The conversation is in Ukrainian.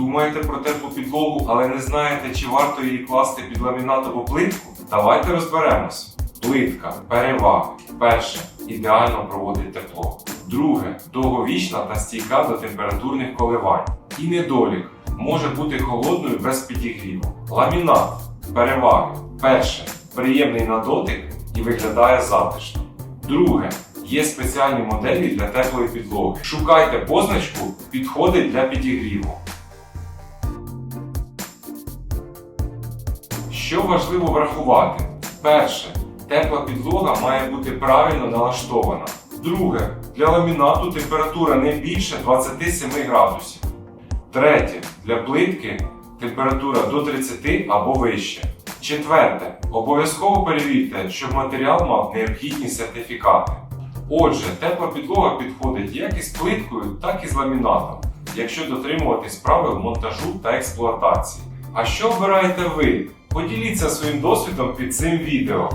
Думаєте про теплу підлогу, але не знаєте, чи варто її класти під ламінат або плитку? Давайте розберемось. Плитка, переваги. Перше, ідеально проводить тепло. Друге, довговічна та стійка до температурних коливань. І недолік може бути холодною без підігріву. Ламінат. Переваги. Перше, приємний на дотик і виглядає затишно. Друге, є спеціальні моделі для теплої підлоги. Шукайте позначку підходить для підігріву. Що важливо врахувати? Перше, тепла підлога має бути правильно налаштована. Друге, для ламінату температура не більше 27 градусів. Третє, для плитки температура до 30 або вище. Четверте, обов'язково перевірте, щоб матеріал мав необхідні сертифікати. Отже, тепла підлога підходить як із плиткою, так і з ламінатом, якщо дотримуватись правил монтажу та експлуатації. А що обираєте ви? Поділіться своїм досвідом під цим відео.